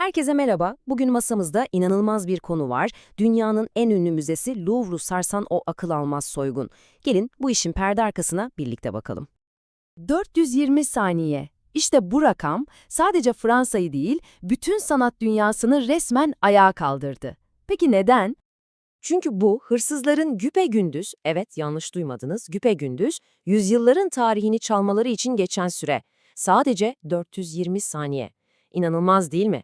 Herkese merhaba. Bugün masamızda inanılmaz bir konu var. Dünyanın en ünlü müzesi Louvre'u sarsan o akıl almaz soygun. Gelin bu işin perde arkasına birlikte bakalım. 420 saniye. İşte bu rakam sadece Fransa'yı değil, bütün sanat dünyasını resmen ayağa kaldırdı. Peki neden? Çünkü bu hırsızların güpegündüz, evet yanlış duymadınız, güpegündüz, yüzyılların tarihini çalmaları için geçen süre. Sadece 420 saniye. İnanılmaz değil mi?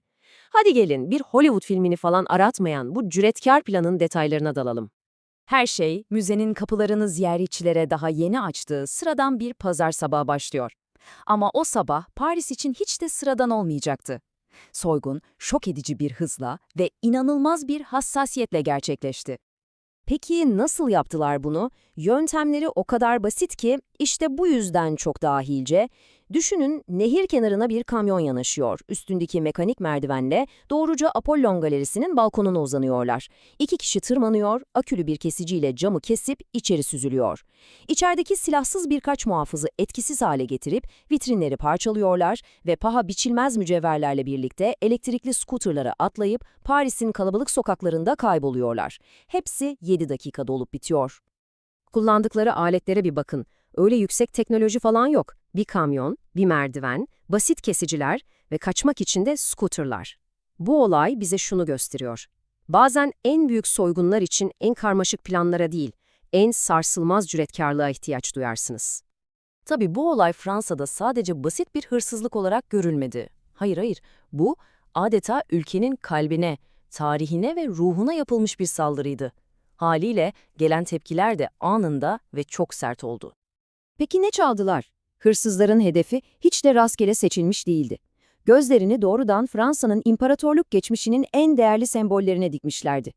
Hadi gelin bir Hollywood filmini falan aratmayan bu cüretkar planın detaylarına dalalım. Her şey müzenin kapılarını ziyaretçilere daha yeni açtığı sıradan bir pazar sabahı başlıyor. Ama o sabah Paris için hiç de sıradan olmayacaktı. Soygun, şok edici bir hızla ve inanılmaz bir hassasiyetle gerçekleşti. Peki nasıl yaptılar bunu? Yöntemleri o kadar basit ki işte bu yüzden çok dahilce. Düşünün nehir kenarına bir kamyon yanaşıyor. Üstündeki mekanik merdivenle doğruca Apollon Galerisi'nin balkonuna uzanıyorlar. İki kişi tırmanıyor, akülü bir kesiciyle camı kesip içeri süzülüyor. İçerideki silahsız birkaç muhafızı etkisiz hale getirip vitrinleri parçalıyorlar ve paha biçilmez mücevherlerle birlikte elektrikli skuterlara atlayıp Paris'in kalabalık sokaklarında kayboluyorlar. Hepsi 7 dakikada olup bitiyor. Kullandıkları aletlere bir bakın. Öyle yüksek teknoloji falan yok. Bir kamyon, bir merdiven, basit kesiciler ve kaçmak için de scooterlar. Bu olay bize şunu gösteriyor. Bazen en büyük soygunlar için en karmaşık planlara değil, en sarsılmaz cüretkarlığa ihtiyaç duyarsınız. Tabii bu olay Fransa'da sadece basit bir hırsızlık olarak görülmedi. Hayır hayır, bu adeta ülkenin kalbine, tarihine ve ruhuna yapılmış bir saldırıydı. Haliyle gelen tepkiler de anında ve çok sert oldu. Peki ne çaldılar? Hırsızların hedefi hiç de rastgele seçilmiş değildi. Gözlerini doğrudan Fransa'nın imparatorluk geçmişinin en değerli sembollerine dikmişlerdi.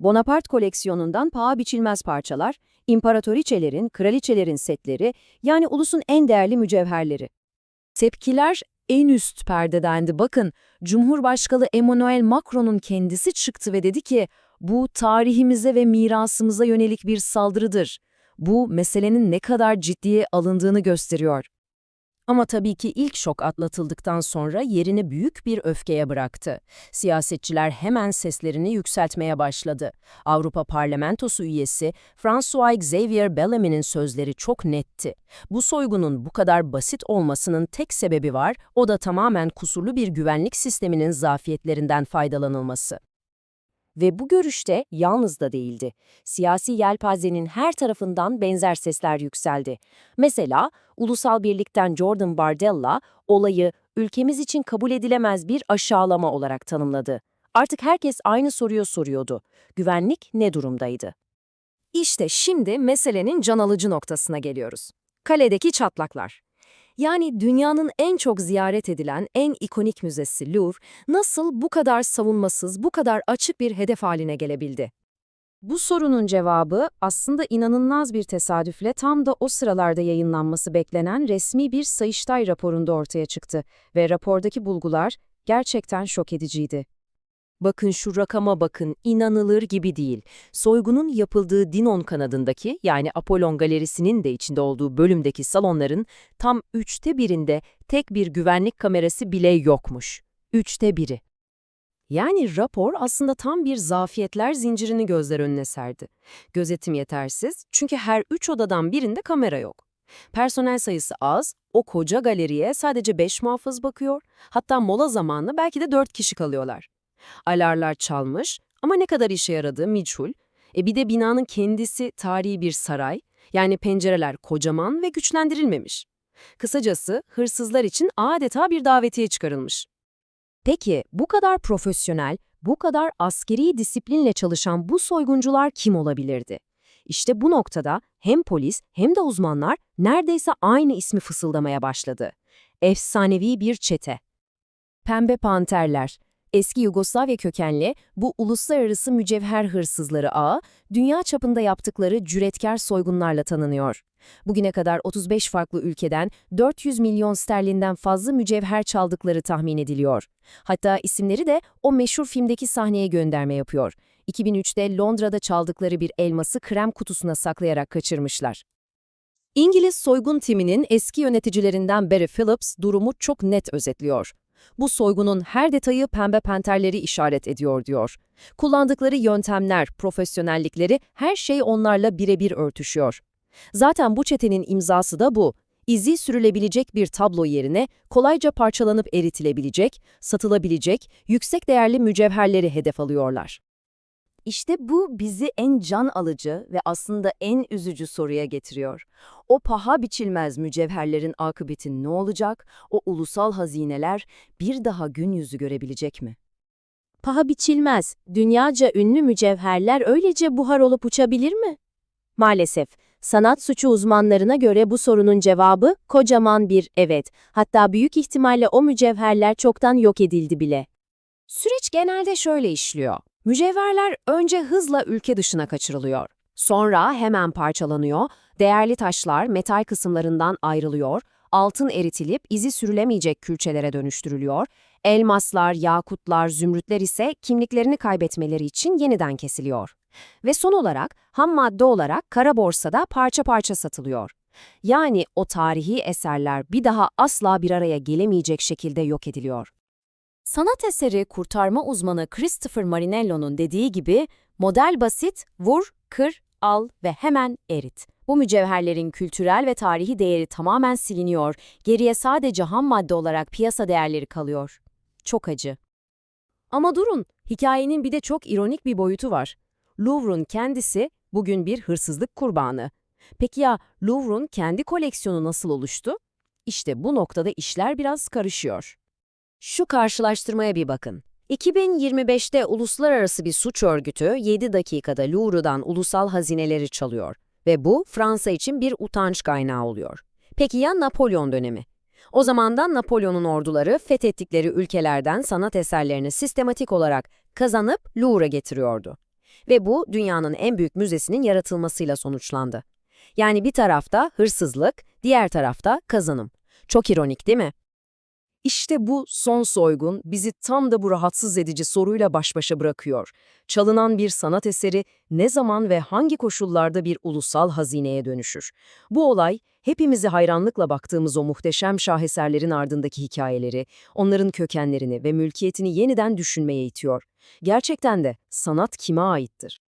Bonaparte koleksiyonundan paha biçilmez parçalar, imparatoriçelerin, kraliçelerin setleri, yani ulusun en değerli mücevherleri. Tepkiler en üst perdedendi. Bakın, Cumhurbaşkanı Emmanuel Macron'un kendisi çıktı ve dedi ki, bu tarihimize ve mirasımıza yönelik bir saldırıdır. Bu meselenin ne kadar ciddiye alındığını gösteriyor. Ama tabii ki ilk şok atlatıldıktan sonra yerini büyük bir öfkeye bıraktı. Siyasetçiler hemen seslerini yükseltmeye başladı. Avrupa Parlamentosu üyesi François Xavier Bellamy'nin sözleri çok netti. Bu soygunun bu kadar basit olmasının tek sebebi var, o da tamamen kusurlu bir güvenlik sisteminin zafiyetlerinden faydalanılması. Ve bu görüşte yalnız da değildi. Siyasi yelpazenin her tarafından benzer sesler yükseldi. Mesela Ulusal Birlik'ten Jordan Bardella olayı ülkemiz için kabul edilemez bir aşağılama olarak tanımladı. Artık herkes aynı soruyu soruyordu. Güvenlik ne durumdaydı? İşte şimdi meselenin can alıcı noktasına geliyoruz. Kaledeki çatlaklar. Yani dünyanın en çok ziyaret edilen en ikonik müzesi Louvre nasıl bu kadar savunmasız, bu kadar açık bir hedef haline gelebildi? Bu sorunun cevabı aslında inanılmaz bir tesadüfle tam da o sıralarda yayınlanması beklenen resmi bir Sayıştay raporunda ortaya çıktı ve rapordaki bulgular gerçekten şok ediciydi. Bakın şu rakama bakın, inanılır gibi değil. Soygunun yapıldığı Dinon kanadındaki yani Apollon Galerisi'nin de içinde olduğu bölümdeki salonların tam üçte birinde tek bir güvenlik kamerası bile yokmuş. Üçte biri. Yani rapor aslında tam bir zafiyetler zincirini gözler önüne serdi. Gözetim yetersiz çünkü her üç odadan birinde kamera yok. Personel sayısı az, o koca galeriye sadece beş muhafız bakıyor, hatta mola zamanı belki de dört kişi kalıyorlar. Alarlar çalmış ama ne kadar işe yaradığı meçhul. E bir de binanın kendisi tarihi bir saray, yani pencereler kocaman ve güçlendirilmemiş. Kısacası hırsızlar için adeta bir davetiye çıkarılmış. Peki bu kadar profesyonel, bu kadar askeri disiplinle çalışan bu soyguncular kim olabilirdi? İşte bu noktada hem polis hem de uzmanlar neredeyse aynı ismi fısıldamaya başladı. Efsanevi bir çete. Pembe Panterler, Eski Yugoslavya kökenli bu uluslararası mücevher hırsızları ağı, dünya çapında yaptıkları cüretkar soygunlarla tanınıyor. Bugüne kadar 35 farklı ülkeden 400 milyon sterlinden fazla mücevher çaldıkları tahmin ediliyor. Hatta isimleri de o meşhur filmdeki sahneye gönderme yapıyor. 2003'te Londra'da çaldıkları bir elması krem kutusuna saklayarak kaçırmışlar. İngiliz soygun timinin eski yöneticilerinden Barry Phillips durumu çok net özetliyor. Bu soygunun her detayı pembe panterleri işaret ediyor diyor. Kullandıkları yöntemler, profesyonellikleri her şey onlarla birebir örtüşüyor. Zaten bu çetenin imzası da bu. İzi sürülebilecek bir tablo yerine kolayca parçalanıp eritilebilecek, satılabilecek, yüksek değerli mücevherleri hedef alıyorlar. İşte bu bizi en can alıcı ve aslında en üzücü soruya getiriyor. O paha biçilmez mücevherlerin akıbeti ne olacak? O ulusal hazineler bir daha gün yüzü görebilecek mi? Paha biçilmez, dünyaca ünlü mücevherler öylece buhar olup uçabilir mi? Maalesef, sanat suçu uzmanlarına göre bu sorunun cevabı kocaman bir evet. Hatta büyük ihtimalle o mücevherler çoktan yok edildi bile. Süreç genelde şöyle işliyor. Mücevherler önce hızla ülke dışına kaçırılıyor. Sonra hemen parçalanıyor, değerli taşlar metal kısımlarından ayrılıyor, altın eritilip izi sürülemeyecek külçelere dönüştürülüyor, elmaslar, yakutlar, zümrütler ise kimliklerini kaybetmeleri için yeniden kesiliyor. Ve son olarak ham madde olarak kara borsada parça parça satılıyor. Yani o tarihi eserler bir daha asla bir araya gelemeyecek şekilde yok ediliyor. Sanat eseri kurtarma uzmanı Christopher Marinello'nun dediği gibi model basit, vur, kır, al ve hemen erit. Bu mücevherlerin kültürel ve tarihi değeri tamamen siliniyor, geriye sadece ham madde olarak piyasa değerleri kalıyor. Çok acı. Ama durun, hikayenin bir de çok ironik bir boyutu var. Louvre'un kendisi bugün bir hırsızlık kurbanı. Peki ya Louvre'un kendi koleksiyonu nasıl oluştu? İşte bu noktada işler biraz karışıyor. Şu karşılaştırmaya bir bakın. 2025'te uluslararası bir suç örgütü 7 dakikada Louvre'dan ulusal hazineleri çalıyor ve bu Fransa için bir utanç kaynağı oluyor. Peki ya Napolyon dönemi? O zamandan Napolyon'un orduları fethettikleri ülkelerden sanat eserlerini sistematik olarak kazanıp Louvre'a getiriyordu. Ve bu dünyanın en büyük müzesinin yaratılmasıyla sonuçlandı. Yani bir tarafta hırsızlık, diğer tarafta kazanım. Çok ironik değil mi? İşte bu son soygun bizi tam da bu rahatsız edici soruyla baş başa bırakıyor. Çalınan bir sanat eseri ne zaman ve hangi koşullarda bir ulusal hazineye dönüşür? Bu olay hepimizi hayranlıkla baktığımız o muhteşem şaheserlerin ardındaki hikayeleri, onların kökenlerini ve mülkiyetini yeniden düşünmeye itiyor. Gerçekten de sanat kime aittir?